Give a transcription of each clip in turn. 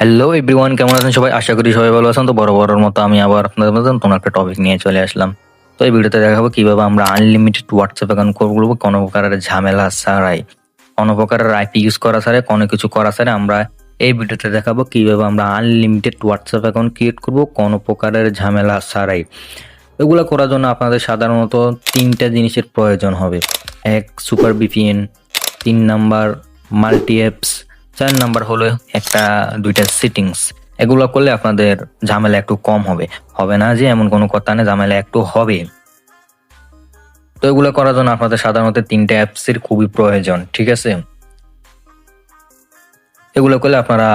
Hello everyone কেমন আছেন সবাই? আশা করি সবাই ভালো আছেন। তো বড় বড়র মতো আমি আবার আপনাদের মতন কোনো একটা টপিক নিয়ে চলে আসলাম। তো এই ভিডিওতে দেখাবো কীভাবে আমরা আনলিমিটেড হোয়াটসঅ্যাপ অ্যাকাউন্ট করব কোনো প্রকারের ঝামেলা ছাড়াই। কোনো প্রকারের আইপি ইউজ করা ছাড়াই, কোনো কিছু করা ছাড়াই আমরা এই ভিডিওতে দেখাবো কীভাবে আমরা আনলিমিটেড হোয়াটসঅ্যাপ অ্যাকাউন্ট ক্রিয়েট করব, কোনো প্রকারের ঝামেলা ছাড়াই। এগুলো করার জন্য আপনাদের সাধারণত তিনটা জিনিসের প্রয়োজন হবে। এক সুপার বিপিএন তিন নাম্বার মাল্টি অ্যাপস চার নাম্বার হলো একটা দুইটা সিটিংস এগুলো করলে আপনাদের ঝামেলা একটু কম হবে। হবে না যে এমন কোনো কথা নেই ঝামেলা একটু হবে। তো এগুলো করার জন্য আপনাদের সাধারণত তিনটা অ্যাপসের খুবই প্রয়োজন, ঠিক আছে? এগুলো করলে আপনারা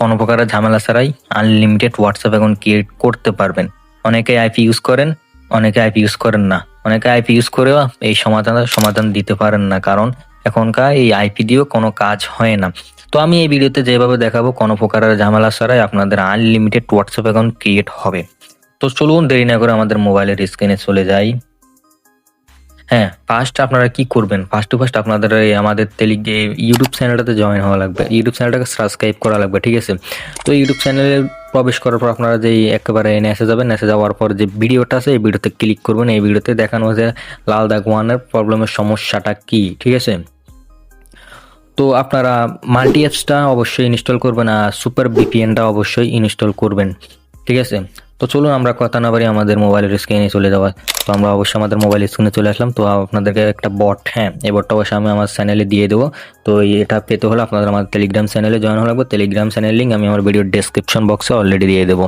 কোনো প্রকারের ঝামেলা ছাড়াই আনলিমিটেড হোয়াটসঅ্যাপ অ্যাকাউন্ট ক্রিয়েট করতে পারবেন। অনেকে আইপি ইউজ করেন, অনেকে আইপি ইউজ করেন না। অনেকে আইপি ইউজ করেও এই সমাধান সমাধান দিতে পারেন না, কারণ এখনকার এই আইপি দিয়েও কোনো কাজ হয় না। তো আমি এই ভিডিওতে যেভাবে দেখাবো কোনো প্রকারের ঝামেলা ছাড়াই আপনাদের আনলিমিটেড হোয়াটসঅ্যাপ অ্যাকাউন্ট ক্রিয়েট হবে। তো চলুন দেরি না করে আমাদের মোবাইলের স্ক্রিনে চলে যাই। হ্যাঁ ফার্স্ট আপনারা কি করবেন? ফার্স্ট টু ফার্স্ট আপনাদের এই আমাদের তেলি ইউটিউব চ্যানেলটাতে জয়েন হওয়া লাগবে। ইউটিউব চ্যানেলটাকে সাবস্ক্রাইব করা লাগবে, ঠিক আছে? তো ইউটিউব চ্যানেলে প্রবেশ করার পর আপনারা যেই একেবারে নেসে যাবেন নেসে যাওয়ার পর যে ভিডিওটা আছে, এই ভিডিওতে ক্লিক করবেন। এই ভিডিওতে দেখানো হয়েছে লাল দাগ ওয়ানের প্রবলেমের সমস্যাটা কি, ঠিক আছে? তো আপনারা মাল্টি অ্যাপসটা অবশ্যই ইনস্টল করবেন আর সুপার বিপিএনটা অবশ্যই ইনস্টল করবেন, ঠিক আছে? তো চলুন আমরা কথা না পারি আমাদের মোবাইলের স্ক্রিনে চলে যাওয়া তো আমরা অবশ্যই আমাদের মোবাইল স্ক্রিনে চলে আসলাম। তো আপনাদেরকে একটা বট হ্যাঁ এই বটটা অবশ্যই আমি আমার চ্যানেলে দিয়ে দেবো। তো এটা পেতে হলে আপনাদের আমার টেলিগ্রাম চ্যানেলে জয়েন হয়ে লাগবে। টেলিগ্রাম চ্যানেল লিঙ্ক আমি আমার ভিডিওর ডেসক্রিপশন বক্সে অলরেডি দিয়ে দেবো।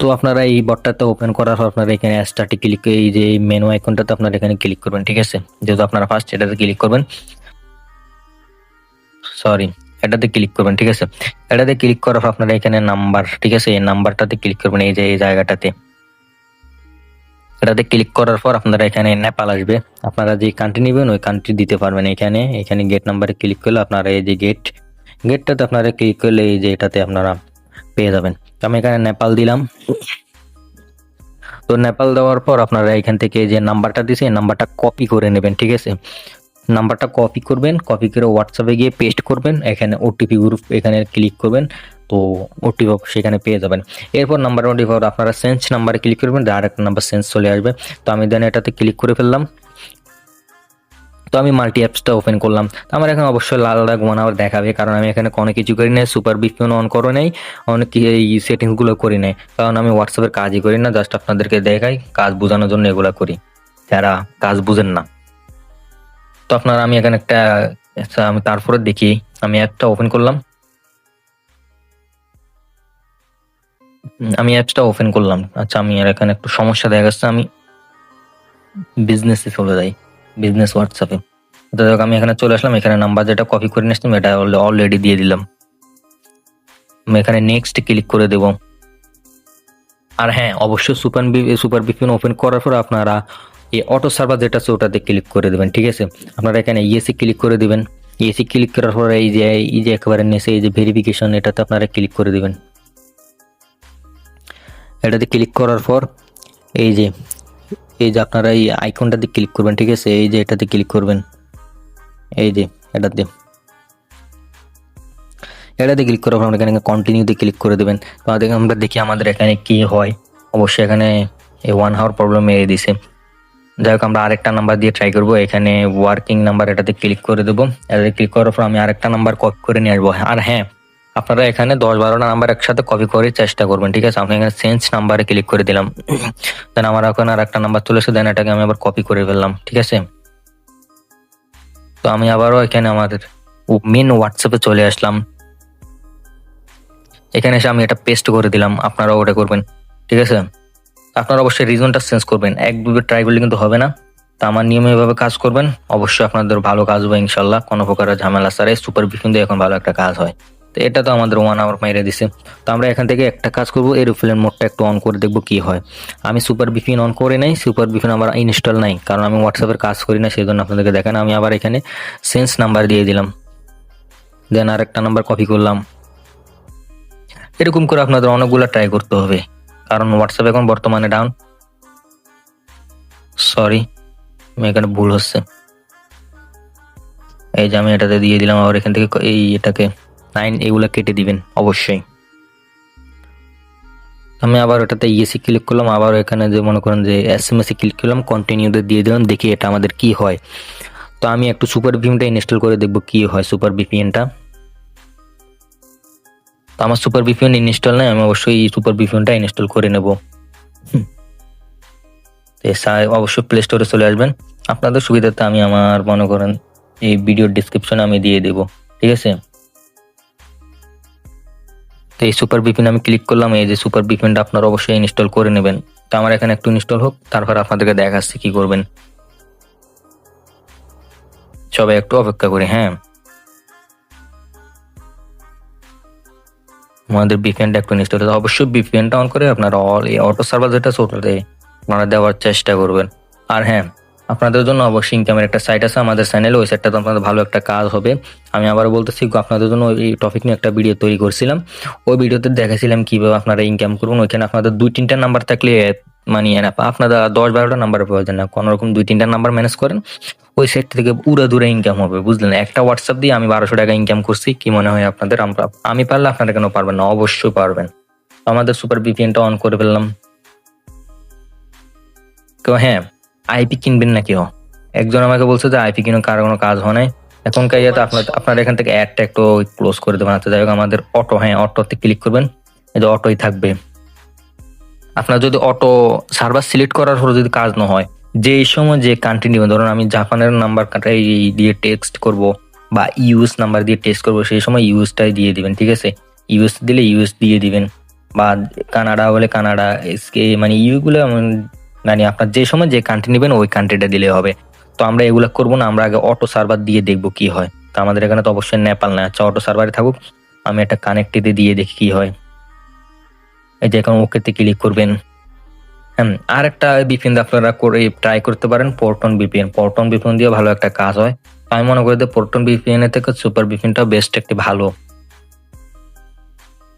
তো আপনারা এই বটটাতে ওপেন করার পর আপনারা এখানে স্টার্টে ক্লিক এই যে মেনু আইকনটাতে আপনারা এখানে ক্লিক করবেন, ঠিক আছে? যেহেতু আপনারা ফার্স্ট এটাতে ক্লিক করবেন। সরি এটাতে ক্লিক করবেন, ঠিক আছে? এটাতে ক্লিক করার পর আপনারা এখানে নাম্বার ঠিক আছে? এই নাম্বারটাতে ক্লিক করবেন, এই যে, এই জায়গাটাতে। এটাতে ক্লিক করার পর আপনারা এখানে নেপাল আসবে। আপনারা যে কান্ট্রি নেবেন, ওই কান্ট্রি দিতে পারবেন এখানে। এখানে গেট নাম্বারে ক্লিক করলে আপনারা এই যে গেট গেটটাতে আপনারা ক্লিক করলে এই যে এটাতে আপনারা পেয়ে যাবেন। তো আমি এখানে নেপাল দিলাম। তো নেপাল দেওয়ার পর আপনারা এখান থেকে যে নাম্বারটা দিয়েছে এই নাম্বারটা কপি করে নেবেন, ঠিক আছে? নাম্বারটা কপি করবেন কপি করে হোয়াটসঅ্যাপে গিয়ে পেস্ট করবেন, এখানে ওটিপি গ্রুপ এখানে ক্লিক করবেন, তো ওটিপি সেখানে পেয়ে যাবেন। এরপর নাম্বার ওটিপি আপনারা সেন্স নাম্বারে ক্লিক করবেন ডাইরেক্ট নাম্বার সেন্স চলে আসবে। তো আমি দেন এটাতে ক্লিক করে ফেললাম। তো আমি মাল্টি অ্যাপসটা ওপেন করলাম। তো আমার এখানে অবশ্যই লাল দাগ ওয়ান আওয়ার দেখাবে, কারণ আমি এখানে কোনো কিছু করি নাই সুপার বিপিএন অন করে নেই অনেক এই সেটিংসগুলো করি নাই। কারণ আমি হোয়াটসঅ্যাপের কাজই করি না জাস্ট আপনাদেরকে দেখাই, কাজ বোঝানোর জন্য এগুলো করি। যারা কাজ বুঝেন না। তো আপনার আমি এখানে একটা আচ্ছা, আমি তারপরে দেখি। আমি অ্যাপটা ওপেন করলাম। আমি অ্যাপসটা ওপেন করলাম। আচ্ছা আমি আর এখানে একটু সমস্যা দেখা যাচ্ছে। আমি বিজনেসে চলে যাই। বিজনেস হোয়াটসঅ্যাপে তো দেখো আমি এখানে চলে আসলাম। এখানে নাম্বার যেটা কপি করে নিয়েছিলাম এটা অলরেডি দিয়ে দিলাম। আমি এখানে নেক্সট ক্লিক করে দেব। আর হ্যাঁ অবশ্যই সুপার সুপার বিপিএন ওপেন করার পর আপনারা এই অটো সার্ভার যেটা আছে ওটাতে ক্লিক করে দেবেন, ঠিক আছে? আপনারা এখানে ইএসি ক্লিক করে দেবেন। ইএসি ক্লিক করার পর এই যে এই যে একেবারে নিচে এই যে ভেরিফিকেশন এটাতে আপনারা ক্লিক করে দিবেন। এটাতে ক্লিক করার পর এই যে এই যে আপনারা এই আইকনটাতে ক্লিক করবেন, ঠিক আছে? এই যে এটাতে ক্লিক করবেন। এই যে, এটাতে। এটাতে ক্লিক করার পর আমরা এখানে কন্টিনিউতে ক্লিক করে দেবেন। তো আমরা দেখি আমাদের এখানে কি হয়। অবশ্যই এখানে এই ওয়ান হাওয়ার প্রবলেম এড়ে দিছে। যাই হোক, আমরা আরেকটা নাম্বার দিয়ে ট্রাই করব। এখানে ওয়ার্কিং নাম্বার এটাতে ক্লিক করে দেবো। এটাতে ক্লিক করার পর আমি আরেকটা নাম্বার কপি করে নিয়ে আসব। আর হ্যাঁ আপনারা এখানে দশ বারোটা নাম্বার একসাথে কপি করে চেষ্টা করবেন, ঠিক আছে? আপনি এখানে চেঞ্জ নাম্বারে ক্লিক করে দিলাম। দেন আমার এখন আর একটা নাম্বার এসে দেন এটাকে আমি আবার কপি করে ফেললাম, ঠিক আছে? তো আমি আবারও এখানে আমাদের মেন হোয়াটসঅ্যাপে চলে আসলাম। এখানে এসে আমি এটা পেস্ট করে দিলাম, আপনারাও ওটা করবেন, ঠিক আছে? আপনারা অবশ্যই রিজনটা চেঞ্জ করবেন। এক দুবার ট্রাই করলে কিন্তু হবে না। তো আমার নিয়মে এভাবে কাজ করবেন। অবশ্যই আপনাদের ভালো কাজ হবে ইনশাল্লাহ কোনো প্রকারের ঝামেলা ছাড়াই সুপার বিপিন দিয়ে এখন ভালো একটা কাজ হয়। তো এটা তো আমাদের ওয়ান আওয়ার মেরে দিছে। তো আমরা এখান থেকে একটা কাজ করব। এরোপ্লেন মোডটা একটু অন করে দেখব কি হয়। আমি সুপার বিপিন অন করে নাই। সুপার বিপিন আমার ইনস্টল নাই। কারণ আমি হোয়াটসঅ্যাপের কাজ করি না সেই জন্য আপনাদেরকে দেখেন আমি আবার এখানে সেন্স নাম্বার দিয়ে দিলাম। দেন আর একটা নাম্বার কপি করলাম। এরকম করে আপনাদের অনেকগুলো ট্রাই করতে হবে। কারণ হোয়াটসঅ্যাপ এখন বর্তমানে ডাউন সরি এখানে ভুল হচ্ছে। এই যে আমি এটাতে দিয়ে দিলাম, আবার এখান থেকে এই এটাকে নাইন এগুলো কেটে দিবেন, অবশ্যই। আমি আবার ওটাতে ইএসি ক্লিক করলাম, আবার এখানে যে মনে করেন যে এস এম এসে ক্লিক করলাম কন্টিনিউতে দিয়ে দিলাম, দেখি এটা আমাদের কি হয়। তো আমি একটু সুপার ভিপিএনটা ইনস্টল করে দেখব কি হয় সুপার ভিপিএনটা তো আমার সুপার ভিপিএন ইনস্টল নাই, আমি অবশ্যই এই সুপার ভিপিএনটা ইনস্টল করে নেব। অবশ্যই প্লে স্টোরে চলে আসবেন। আপনাদের সুবিধাতে আমি আমার, মনে করেন, এই ভিডিওর ডিসক্রিপশনে আমি দিয়ে দেব। ঠিক আছে? তো এই সুপার ভিপিএন আমি ক্লিক করলাম, এই যে সুপার ভিপিএনটা আপনারা অবশ্যই ইনস্টল করে নেবেন। তো আমার এখানে একটু ইনস্টল হোক, তারপর আপনাদেরকে দেখাচ্ছি কি করবেন। সবাই একটু অপেক্ষা করি হ্যাঁ? আমাদের বিপিএনটা একটু ইনস্টল অবশ্যই অবশ্যই বিপিএনটা অন করে আপনারা অল এই অটো সার্ভার যেটা আছে আপনারা দেওয়ার চেষ্টা করবেন। আর হ্যাঁ আপনাদের জন্য অবশ্যই ইনকামের একটা সাইট আছে আমাদের চ্যানেলে ওই সাইটটা তো আপনাদের ভালো একটা কাজ হবে। আমি আবার বলতেছি আপনাদের জন্য এই টপিক নিয়ে একটা ভিডিও তৈরি করছিলাম। ওই ভিডিওতে দেখাছিলাম কীভাবে আপনারা ইনকাম করবেন। ওইখানে আপনাদের দুই তিনটা নাম্বার থাকলে মানে আপনারা দশ বারোটা নাম্বার প্রয়োজন না, কোনো রকম দুই তিনটা নাম্বার ম্যানেজ করেন, ওই সেট থেকে পুরো দূরে ইনকাম হবে, বুঝলেন? একটা হোয়াটসঅ্যাপ দিয়ে আমি বারোশো টাকা ইনকাম করছি, কি মনে হয় আপনাদের? আমরা, আমি পারলে আপনারা কেন পারবেন না? অবশ্যই পারবেন। আমাদের সুপার বিপিএনটা অন করে ফেললাম। তো হ্যাঁ আইপি কিনবেন না কেউ একজন আমাকে বলছে যে আইপি কিনে কারও কোনো কাজ হয় নাই। এখনকার ইয়েতে আপনার, আপনারা এখান থেকে অ্যাডটা একটু ক্লোজ করে দেবেন। আচ্ছা যাই হোক, আমাদের অটো হ্যাঁ অটোতে ক্লিক করবেন। যে অটোই থাকবে। আপনার যদি অটো সার্ভার সিলেক্ট করার পর যদি কাজ না হয়, যে সময় যে কান্ট্রি নেবেন ধরুন আমি জাপানের নাম্বার দিয়ে টেক্সট করব বা ইউএস নাম্বার দিয়ে টেক্সট করব, সেই সময় ইউএসটাই দিয়ে দিবেন, ঠিক আছে? ইউএস দিলে ইউএস দিয়ে দিবেন বা কানাডা বলে কানাডা এসকে মানে ইউগুলো মানে আপনার যে সময় যে কান্ট্রি নেবেন, ওই কান্ট্রিটা দিলে হবে। তো আমরা এগুলো করব না, আমরা আগে অটো সার্ভার দিয়ে দেখব কি হয়। তো আমাদের এখানে তো অবশ্যই নেপাল না আচ্ছা অটো সার্ভারে থাকুক, আমি একটা কানেক্টিতে দিয়ে দেখি কি হয়। এই যে এখন ওকেতে ক্লিক করবেন। হ্যাঁ আর একটা বিপিএন আপনারা করে ট্রাই করতে পারেন পোর্টন বিপিএন পোর্টন বিপিএন দিয়ে ভালো একটা কাজ হয়। আমি মনে করি যে পোর্টন বিপিএন এর থেকে সুপার বিপিএনটা বেস্ট একটি ভালো।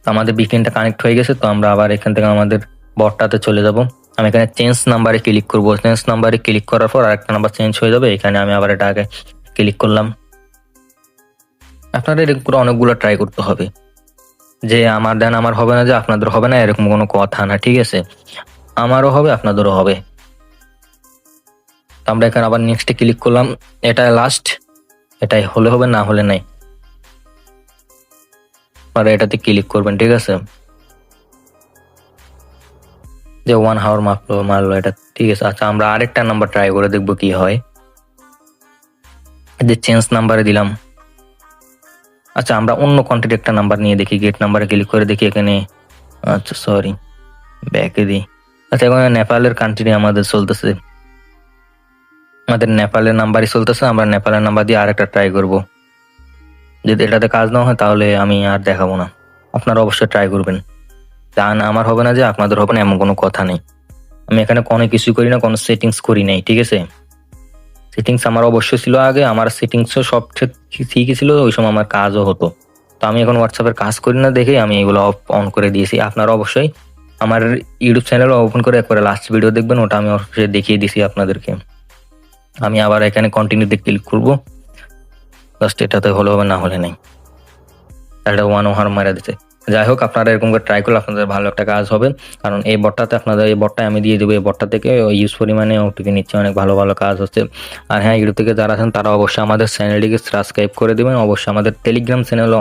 আমাদের বিপিএনটা কানেক্ট হয়ে গেছে, তো আমরা আবার এখান থেকে আমাদের বটটাতে চলে যাব। আমি এখানে চেঞ্জ নাম্বারে ক্লিক করব। চেঞ্জ নাম্বারে ক্লিক করার পর আরেকটা নাম্বার চেঞ্জ হয়ে যাবে। এখানে আমি আবার এটা আগে ক্লিক করলাম। আপনাদের এরকম করে অনেকগুলো ট্রাই করতে হবে। যে আমার দেন আমার হবে না, যে আপনাদের হবে না, এরকম কোনো কথা না, ঠিক আছে? আমারও হবে, আপনাদেরও হবে। আমরা এখানে আবার নেক্সটে ক্লিক করলাম। এটা লাস্ট এটাই হলে হবে, না হলে নাই। আপনারা এটাতে ক্লিক করবেন, ঠিক আছে? যে ওয়ান হাওয়ার মারলো মারলো এটা, ঠিক আছে? আচ্ছা আমরা আরেকটা নাম্বার ট্রাই করে দেখব কি হয়। যে চেঞ্জ নাম্বারে দিলাম। আচ্ছা আমরা অন্য কন্ট্যাক্ট একটা নাম্বার নিয়ে দেখি গেট নাম্বারে ক্লিক করে দেখি এখানে। আচ্ছা সরি ব্যাকে দিই। আচ্ছা এখন নেপালের কান্ট্রি আমাদের চলতেছে। আমাদের নেপালের নাম্বারই চলতেছে, আমরা নেপালের নাম্বার দিয়ে আরেকটা ট্রাই করব। যদি এটাতে কাজ না হয়, তাহলে আমি আর দেখাবো না। আপনারা অবশ্যই ট্রাই করবেন। তা না, আমার হবে না যে আপনাদের হবে না, এমন কোনো কথা নেই। আমি এখানে কোনো কিছুই করি না, কোনো সেটিংস করি নাই, ঠিক আছে? সেটিংস আমার অবশ্যই ছিল আগে, আমার সেটিংসও সব ঠিক- ঠিকই ছিল, ওই সময় আমার কাজও হতো। তো আমি এখন হোয়াটসঅ্যাপের কাজ করি না দেখে আমি এগুলো অফ অন করে দিয়েছি। আপনারা অবশ্যই আমার ইউটিউব চ্যানেল ওপেন করে একবারে লাস্ট ভিডিও দেখবেন, ওটা আমি অবশ্যই দেখিয়ে দিছি আপনাদেরকে। আমি আবার এখানে কন্টিনিউতে ক্লিক করব। জাস্ট এটাতে হলে হবে, না হলে নেই। এটা ওয়ান ওহার মারা দিতে। যাই হোক আপনারা এরকম করে ট্রাই করলে আপনাদের ভালো একটা কাজ হবে। কারণ এই বটটাতে আপনাদের, এই বটটা আমি দিয়ে দেবো, এই বটটা থেকে ইউজ পরিমাণে ওটিকে নিচ্ছে, অনেক ভালো ভালো কাজ হচ্ছে। আর হ্যাঁ ইউটিউব থেকে যারা আছেন, তারা অবশ্যই আমাদের চ্যানেলটিকে সাবস্ক্রাইব করে দেবেন। অবশ্যই আমাদের টেলিগ্রাম চ্যানেল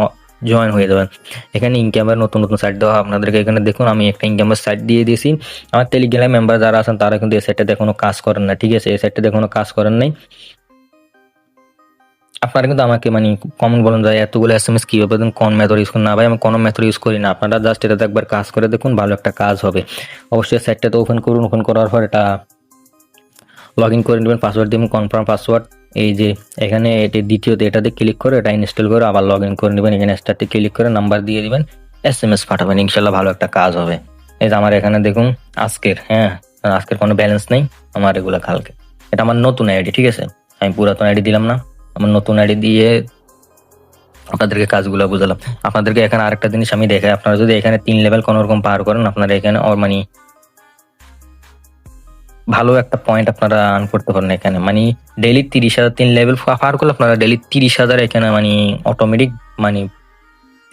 জয়েন হয়ে যাবেন। এখানে ইনকামের নতুন নতুন সাইট দেওয়া আপনাদেরকে। এখানে দেখুন, আমি একটা ইনকামের সাইট দিয়ে দিয়েছি। আমার টেলিগ্রাম মেম্বার যারা আছেন, তারা কিন্তু এই সাইটটাতে কোনো কাজ করেন না, ঠিক আছে? এই সাইটটাতে কোনো কাজ করেন নাই। আপনারা কিন্তু আমাকে মানে কমেন্ট বলুন যায় এতগুলো এস এম এস কীভাবে দেন, কোন মেথড ইউজ করেন? না ভাই, আমি কোনো মেথড ইউজ করি না। আপনারা জাস্ট এটাতে একবার কাজ করে দেখুন, ভালো একটা কাজ হবে। অবশ্যই সাইটটাতে ওপেন করুন ওপেন করার পর এটা লগ ইন করে নেবেন পাসওয়ার্ড দিবেন কনফার্ম পাসওয়ার্ড এই যে এখানে এটি দ্বিতীয়তে এটাতে ক্লিক করে এটা ইনস্টল করে আবার লগ ইন করে নেবেন। এখানে স্টার্টে ক্লিক করে নাম্বার দিয়ে দেবেন এস এম এস পাঠাবেন। ইনশাল্লাহ ভালো একটা কাজ হবে। এই যে আমার এখানে দেখুন, আজকের হ্যাঁ আজকের কোনো ব্যালেন্স নেই আমার এগুলো কালকে। এটা আমার নতুন আইডি ঠিক আছে? আমি পুরাতন আইডি দিলাম না। আমার নতুন আইডি দিয়ে আপনাদেরকে কাজগুলো বুঝালাম। আপনাদেরকে এখানে আরেকটা জিনিস আমি দেখাই। আপনারা যদি এখানে তিন লেভেল কোনো রকম পার করেন, আপনারা এখানে ওর মানে ভালো একটা পয়েন্ট আপনারা আর্ন করতে পারেন এখানে। মানে ডেইলি তিরিশ হাজার, তিন লেভেল পার করলে আপনারা ডেইলি তিরিশ হাজার এখানে মানে অটোমেটিক মানে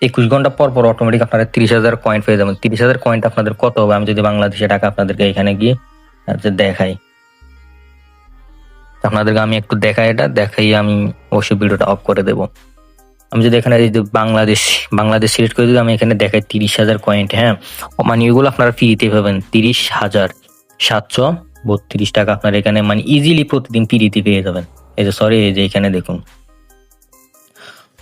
একুশ ঘণ্টা পর পর অটোমেটিক আপনারা তিরিশ হাজার কয়েন পেয়ে যাবেন। তিরিশ হাজার কয়েন্ট আপনাদের কত হবে? আমি যদি বাংলাদেশে টাকা আপনাদেরকে এখানে গিয়ে দেখাই। আপনাদেরকে আমি একটু দেখাই এটা, দেখাই আমি অবশ্যই ভিডিওটা অফ করে দেব। আমি যদি এখানে বাংলাদেশ বাংলাদেশ সিলেক্ট করে যদি আমি এখানে দেখাই তিরিশ হাজার কয়েন্ট হ্যাঁ? মানে এগুলো আপনারা ফ্রিতে পাবেন, তিরিশ হাজার সাতশো বত্রিশ টাকা আপনার এখানে মানে ইজিলি প্রতিদিন ফ্রিতে পেয়ে যাবেন। এই যে সরি এই যে এখানে দেখুন।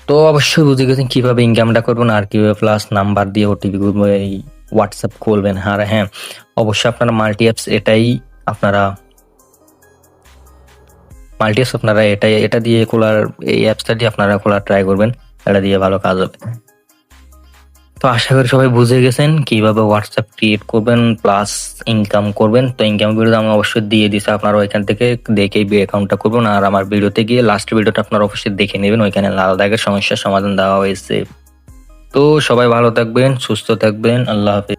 তো অবশ্যই বুঝে গেছেন কীভাবে ইনকামটা করবেন আর কীভাবে প্লাস নাম্বার দিয়ে ওটিপি এই হোয়াটসঅ্যাপ খুলবেন আর হ্যাঁ অবশ্যই আপনারা মাল্টি অ্যাপস এটাই আপনারা মাল্টি অ্যাপস আপনারা এটাই এটা দিয়ে খোলার এই অ্যাপসটা দিয়ে আপনারা খোলার ট্রাই করবেন, এটা দিয়ে ভালো কাজ হবে। তো আশা করি সবাই বুঝে গেছেন কীভাবে হোয়াটসঅ্যাপ ক্রিয়েট করবেন প্লাস ইনকাম করবেন। তো ইনকাম ভিডিও আমি অবশ্যই দিয়ে দিছি, আপনারা ওইখান থেকে দেখে অ্যাকাউন্টটা করবেন আর আমার ভিডিওতে গিয়ে লাস্ট ভিডিওটা আপনারা অবশ্যই দেখে নেবেন, ওইখানে লাল দাগের সমস্যার সমাধান দেওয়া হয়েছে। তো সবাই ভালো থাকবেন, সুস্থ থাকবেন, আল্লাহ হাফিজ।